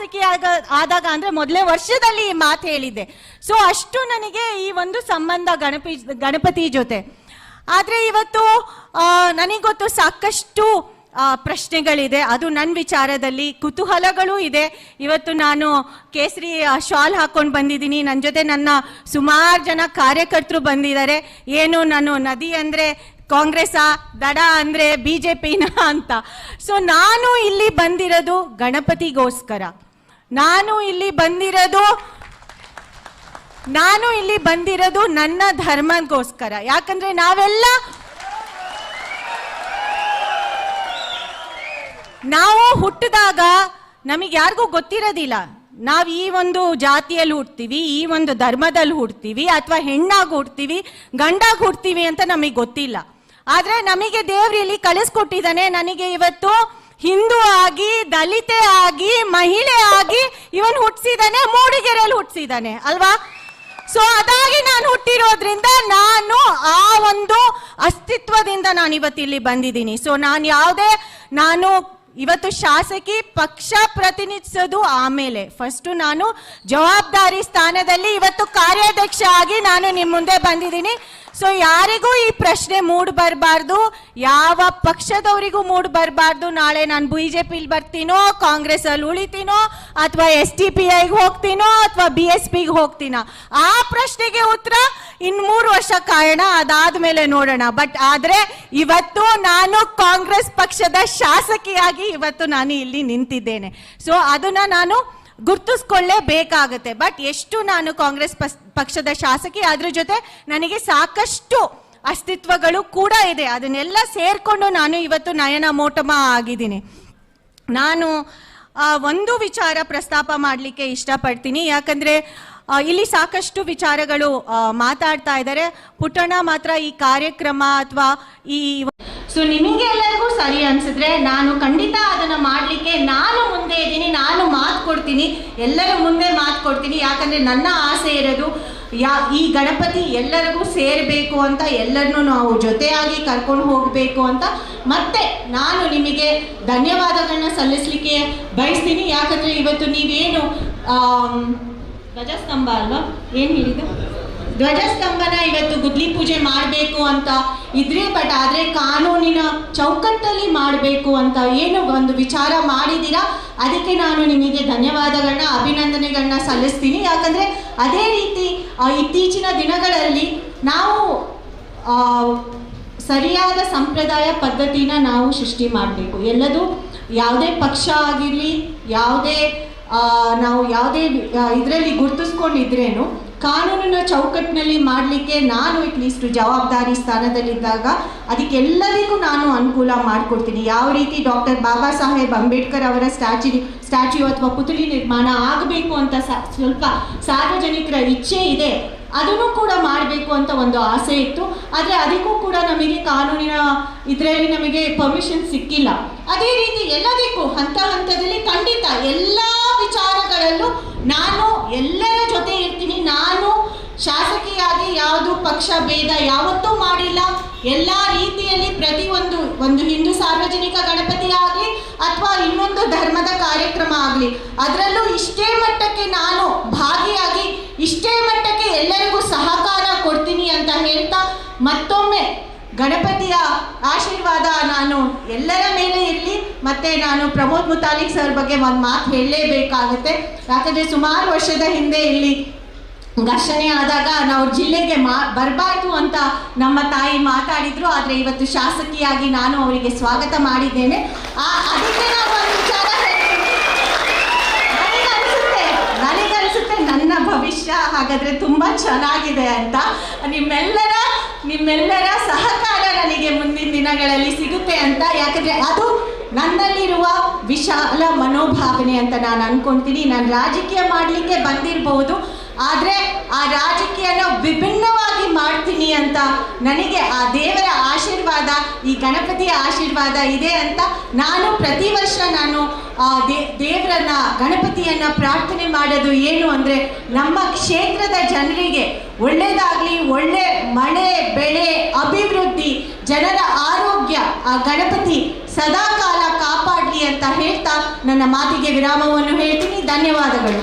ಶಾಸಕಿ ಆಗ ಆದಾಗ ಅಂದ್ರೆ ಮೊದಲೇ ವರ್ಷದಲ್ಲಿ ಈ ಮಾತು ಹೇಳಿದ್ದೆ. ಸೊ ಅಷ್ಟು ನನಗೆ ಈ ಒಂದು ಸಂಬಂಧ ಗಣಪತಿ ಗಣಪತಿ ಜೊತೆ. ಆದ್ರೆ ಇವತ್ತು ನನಗೆ ಗೊತ್ತು ಸಾಕಷ್ಟು ಪ್ರಶ್ನೆಗಳಿದೆ. ಅದು ನನ್ನ ವಿಚಾರದಲ್ಲಿ ಕುತೂಹಲಗಳು ಇದೆ. ಇವತ್ತು ನಾನು ಕೇಸರಿ ಶಾಲ್ ಹಾಕೊಂಡು ಬಂದಿದ್ದೀನಿ. ನನ್ನ ಜೊತೆ ನನ್ನ ಸುಮಾರು ಜನ ಕಾರ್ಯಕರ್ತರು ಬಂದಿದ್ದಾರೆ. ಏನು ನಾನು ನದಿ ಅಂದ್ರೆ ಕಾಂಗ್ರೆಸ್ಸಾ, ದಡ ಅಂದ್ರೆ ಬಿ ಜೆ ಪಿನ ಅಂತ. ಸೊ ನಾನು ಇಲ್ಲಿ ಬಂದಿರೋದು ಗಣಪತಿಗೋಸ್ಕರ. ನಾನು ಇಲ್ಲಿ ಬಂದಿರೋದು, ನಾನು ಇಲ್ಲಿ ಬಂದಿರೋದು ನನ್ನ ಧರ್ಮಗೋಸ್ಕರ. ಯಾಕಂದ್ರೆ ನಾವೆಲ್ಲ, ನಾವು ಹುಟ್ಟಿದಾಗ ನಮಗೆ ಯಾರಿಗೂ ಗೊತ್ತಿರೋದಿಲ್ಲ. ನಾವು ಈ ಒಂದು ಜಾತಿಯಲ್ಲಿ ಹುಡ್ತೀವಿ ಈ ಒಂದು ಧರ್ಮದಲ್ಲಿ ಹುಡ್ತೀವಿ ಅಥವಾ ಹೆಣ್ಣಾಗಿ ಹುಡ್ತೀವಿ ಗಂಡಾಗಿ ಹುಡ್ತೀವಿ ಅಂತ ನಮಗೆ ಗೊತ್ತಿಲ್ಲ. ಆದ್ರೆ ನಮಗೆ ದೇವ್ರು ಇಲ್ಲಿ ಕಳಿಸ್ಕೊಟ್ಟಿದ್ದಾನೆ. ನನಗೆ ಇವತ್ತು ಹಿಂದೂ ಆಗಿ ದಲಿತೆ ಆಗಿ ಮಹಿಳೆ ಆಗಿ ಇವನ್ ಹುಟ್ಟಿಸಿದಾನೆ ಮೂಡಿಗೆರೆಯಲ್ಲಿ ಹುಟ್ಟಿಸಿದಾನೆ ಅಲ್ವಾ? ಸೊ ಅದಾಗಿ ನಾನು ಹುಟ್ಟಿರೋದ್ರಿಂದ ನಾನು ಆ ಒಂದು ಅಸ್ತಿತ್ವದಿಂದ ನಾನು ಇವತ್ತಿಲ್ಲಿ ಬಂದಿದ್ದೀನಿ. ಸೊ ನಾನು ಯಾವುದೇ, ನಾನು ಇವತ್ತು ಶಾಸಕಿ ಪಕ್ಷ ಪ್ರತಿನಿಧಿಸೋದು ಆಮೇಲೆ. ಫಸ್ಟ್ ನಾನು ಜವಾಬ್ದಾರಿ ಸ್ಥಾನದಲ್ಲಿ ಇವತ್ತು ಕಾರ್ಯಾಧ್ಯಕ್ಷ ಆಗಿ ನಾನು ನಿಮ್ಮ ಮುಂದೆ ಬಂದಿದ್ದೀನಿ. ಸೊ ಯಾರಿಗೂ ಈ ಪ್ರಶ್ನೆ ಮೂಡ್ ಬರಬಾರ್ದು. ಯಾವ ಪಕ್ಷದವರಿಗೂ ಮೂಡ್ ಬರಬಾರ್ದು. ನಾಳೆ ನಾನು ಬಿ ಜೆ ಪಿಲಿ ಬರ್ತೀನೋ ಕಾಂಗ್ರೆಸ್ ಅಲ್ಲಿ ಉಳಿತೀನೋ, ಅಥವಾ ಎಸ್ ಟಿ ಪಿ ಐಗೆ ಹೋಗ್ತೀನೋ, ಅಥವಾ ಬಿ ಎಸ್ ಪಿಗೆ ಹೋಗ್ತೀನೋ? ಆ ಪ್ರಶ್ನೆಗೆ ಉತ್ತರ ಇನ್ ಮೂರು ವರ್ಷ ಕಾರಣ ಅದಾದ ಮೇಲೆ ನೋಡೋಣ. ಬಟ್ ಆದ್ರೆ ಇವತ್ತು ನಾನು ಕಾಂಗ್ರೆಸ್ ಪಕ್ಷದ ಶಾಸಕಿಯಾಗಿ ಇವತ್ತು ನಾನು ಇಲ್ಲಿ ನಿಂತಿದ್ದೇನೆ. ಸೊ ಅದನ್ನ ನಾನು ಗುರ್ತಿಸ್ಕೊಳ್ಳೇಬೇಕಾಗತ್ತೆ. ಬಟ್ ಎಷ್ಟು ನಾನು ಕಾಂಗ್ರೆಸ್ ಪಕ್ಷದ ಶಾಸಕಿ ಅದ್ರ ಜೊತೆ ನನಗೆ ಸಾಕಷ್ಟು ಅಸ್ತಿತ್ವಗಳು ಕೂಡ ಇದೆ. ಅದನ್ನೆಲ್ಲ ಸೇರ್ಕೊಂಡು ನಾನು ಇವತ್ತು ನಯನ ಮೋಟಮ ಆಗಿದ್ದೀನಿ. ನಾನು ಒಂದು ವಿಚಾರ ಪ್ರಸ್ತಾಪ ಮಾಡಲಿಕ್ಕೆ ಇಷ್ಟಪಡ್ತೀನಿ. ಯಾಕಂದ್ರೆ ಇಲ್ಲಿ ಸಾಕಷ್ಟು ವಿಚಾರಗಳು ಮಾತಾಡ್ತಾ ಇದ್ದಾರೆ. ಪುಟ್ಟಣ್ಣ ಮಾತ್ರ ಈ ಕಾರ್ಯಕ್ರಮ ಅಥವಾ ಈ ಸೊ ನಿಮಗೆ ಎಲ್ಲರಿಗೂ ಸರಿ ಅನ್ಸಿದ್ರೆ ನಾನು ಖಂಡಿತ ಅದನ್ನ ಮಾಡ್ಲಿಕ್ಕೆ ನಾನು ಮುಂದೆ ಇದ್ದೀನಿ, ನಾನು ಮಾತು ಕೊಡ್ತೀನಿ, ಎಲ್ಲರ ಮುಂದೆ ಮಾತು ಕೊಡ್ತೀನಿ. ಯಾಕಂದ್ರೆ ನನ್ನ ಆಸೆ ಇರೋದು, ಯಾ, ಈ ಗಣಪತಿ ಎಲ್ಲರಿಗೂ ಸೇರಬೇಕು ಅಂತ ಎಲ್ಲರನ್ನೂ ನಾವು ಜೊತೆಯಾಗಿ ಕರ್ಕೊಂಡು ಹೋಗಬೇಕು ಅಂತ. ಮತ್ತೆ ನಾನು ನಿಮಗೆ ಧನ್ಯವಾದಗಳನ್ನ ಸಲ್ಲಿಸಲಿಕ್ಕೆ ಬಯಸ್ತೀನಿ. ಯಾಕಂದ್ರೆ ಇವತ್ತು ನೀವೇನು ಧ್ವಜಸ್ತಂಭ ಅಲ್ವಾ? ಏನು ಹೇಳಿದ್ದು? ಧ್ವಜಸ್ತಂಭನ ಇವತ್ತು ಗುದ್ಲಿ ಪೂಜೆ ಮಾಡಬೇಕು ಅಂತ ಇದ್ರೆ ಬಟ್ ಆದ್ರೆ ಕಾನೂನಿನ ಚೌಕಟ್ಟಲ್ಲಿ ಮಾಡಬೇಕು ಅಂತ ಏನು ಒಂದು ವಿಚಾರ ಮಾಡಿದ್ದೀರಾ? ಅದಕ್ಕೆ ನಾನು ನಿಮಗೆ ಧನ್ಯವಾದಗಳನ್ನ, ಅಭಿನಂದನೆಗಳನ್ನ ಸಲ್ಲಿಸ್ತೀನಿ. ಯಾಕಂದ್ರೆ ಅದೇ ರೀತಿ ಇತ್ತೀಚಿನ ದಿನಗಳಲ್ಲಿ ನಾವು ಸರಿಯಾದ ಸಂಪ್ರದಾಯ ಪದ್ಧತಿನ ನಾವು ಸೃಷ್ಟಿ ಮಾಡಬೇಕು. ಎಲ್ಲದೂ ಯಾವುದೇ ಪಕ್ಷ ಆಗಿರಲಿ, ಯಾವುದೇ ನಾವು ಯಾವುದೇ ಇದರಲ್ಲಿ ಗುರುತಿಸ್ಕೊಂಡಿದ್ರೇನು, ಕಾನೂನಿನ ಚೌಕಟ್ಟಿನಲ್ಲಿ ಮಾಡಲಿಕ್ಕೆ ನಾನು ಇಟ್ಲೀಸ್ಟ್ ಜವಾಬ್ದಾರಿ ಸ್ಥಾನದಲ್ಲಿದ್ದಾಗ ಅದಕ್ಕೆಲ್ಲರಿಗೂ ನಾನು ಅನುಕೂಲ ಮಾಡಿಕೊಡ್ತೀನಿ. ಯಾವ ರೀತಿ ಡಾಕ್ಟರ್ ಬಾಬಾ ಸಾಹೇಬ್ ಅಂಬೇಡ್ಕರ್ ಅವರ ಸ್ಟ್ಯಾಚ್ಯೂ ಸ್ಟ್ಯಾಚ್ಯೂ ಅಥವಾ ಪುತ್ಳಿ ನಿರ್ಮಾಣ ಆಗಬೇಕು ಅಂತ ಸ್ವಲ್ಪ ಸಾರ್ವಜನಿಕರ ಇಚ್ಛೆ ಇದೆ, ಅದನ್ನು ಕೂಡ ಮಾಡಬೇಕು ಅಂತ ಒಂದು ಆಸೆ ಇತ್ತು. ಆದರೆ ಅದಕ್ಕೂ ಕೂಡ ನಮಗೆ ಕಾನೂನಿನ, ಇದರಲ್ಲಿ ನಮಗೆ ಪರ್ಮಿಷನ್ ಸಿಕ್ಕಿಲ್ಲ. ಅದೇ ರೀತಿ ಎಲ್ಲದಕ್ಕೂ ಹಂತ ಹಂತದಲ್ಲಿ ಖಂಡಿತ ಎಲ್ಲ ವಿಚಾರಗಳಲ್ಲೂ ನಾನು ಎಲ್ಲರ ಜೊತೆ ಇರ್ತೀನಿ. ನಾನು ಶಾಸಕಿಯಾಗಿ ಯಾವುದು ಪಕ್ಷ, ಭೇದ ಯಾವತ್ತೂ ಮಾಡಿಲ್ಲ. ಎಲ್ಲ ರೀತಿಯಲ್ಲಿ ಪ್ರತಿಯೊಂದು ಒಂದು ಹಿಂದೂ ಸಾರ್ವಜನಿಕ ಗಣಪತಿ ಆಗಲಿ ಅಥವಾ ಇನ್ನೊಂದು ಧರ್ಮದ ಕಾರ್ಯಕ್ರಮ ಆಗಲಿ, ಅದರಲ್ಲೂ ಇಷ್ಟೇ ಮಟ್ಟಕ್ಕೆ ನಾನು ಭಾಗಿಯಾಗಿ ಇಷ್ಟೇ ಮಟ್ಟಕ್ಕೆ ಎಲ್ಲರಿಗೂ ಸಹಕಾರ ಕೊಡ್ತೀನಿ ಅಂತ ಹೇಳ್ತಾ ಮತ್ತೊಮ್ಮೆ ಗಣಪತಿಯ ಆಶೀರ್ವಾದ ನಾನು ಎಲ್ಲರ ಮೇಲೆ ಇರಲಿ, ಮತ್ತೆ ನಾನು ಪ್ರಮೋದ್ ಮುತಾಲಿಕ್ ಸರ್ ಬಗ್ಗೆ ಒಂದು ಮಾತು ಹೇಳಲೇಬೇಕಾಗುತ್ತೆ. ಯಾಕಂದ್ರೆ ಸುಮಾರು ವರ್ಷದ ಹಿಂದೆ ಇಲ್ಲಿ ಘರ್ಷಣೆ ಆದಾಗ ನಾವು ಜಿಲ್ಲೆಗೆ ಮಾ, ಬರಬಾರ್ದು ಅಂತ ನಮ್ಮ ತಾಯಿ ಮಾತಾಡಿದ್ರು, ಆದರೆ ಇವತ್ತು ಶಾಸಕಿಯಾಗಿ ನಾನು ಅವರಿಗೆ ಸ್ವಾಗತ ಮಾಡಿದ್ದೇನೆ. ಆ, ಅದಕ್ಕೆ ನಾವು ಒಂದು ವಿಚಾರ ನನಗನ್ಸುತ್ತೆ ನನ್ನ ಭವಿಷ್ಯ ಹಾಗಾದ್ರೆ ತುಂಬಾ ಚೆನ್ನಾಗಿದೆ ಅಂತ. ನಿಮ್ಮೆಲ್ಲರ ನಿಮ್ಮೆಲ್ಲರ ದಿನಗಳಲ್ಲಿ ಸಿಗುತ್ತೆ ಅಂತ. ಯಾಕಂದ್ರೆ ಅದು ನನ್ನಲ್ಲಿರುವ ವಿಶಾಲ ಮನೋಭಾವನೆ ಅಂತ ನಾನು ಅನ್ಕೊಂತೀನಿ. ನಾನು ರಾಜಕೀಯ ಮಾಡಲಿಕ್ಕೆ ಬಂದಿರಬಹುದು ಆದರೆ ಆ ರಾಜಕೀಯನ ವಿಭಿನ್ನವಾಗಿ ಮಾಡ್ತೀನಿ ಅಂತ ನನಗೆ ಆ ದೇವರ ಆಶೀರ್ವಾದ, ಈ ಗಣಪತಿಯ ಆಶೀರ್ವಾದ ಇದೆ ಅಂತ ನಾನು ಪ್ರತಿ ವರ್ಷ ನಾನು ಆ ದೇ, ದೇವರನ್ನ, ಗಣಪತಿಯನ್ನ ಪ್ರಾರ್ಥನೆ ಮಾಡೋದು ಏನು ಅಂದರೆ ನಮ್ಮ ಕ್ಷೇತ್ರದ ಜನರಿಗೆ ಒಳ್ಳೆಯದಾಗಲಿ ಒಳ್ಳೆ ಮಳೆ, ಬೆಳೆ, ಅಭಿವೃದ್ಧಿ, ಜನರ ಆರೋಗ್ಯ, ಆ ಗಣಪತಿ ಸದಾಕಾಲ ಕಾಪಾಡಲಿ ಅಂತ ಹೇಳ್ತಾ ನನ್ನ ಮಾತಿಗೆ ವಿರಾಮವನ್ನು ಹೇಳ್ತೀನಿ. ಧನ್ಯವಾದಗಳು.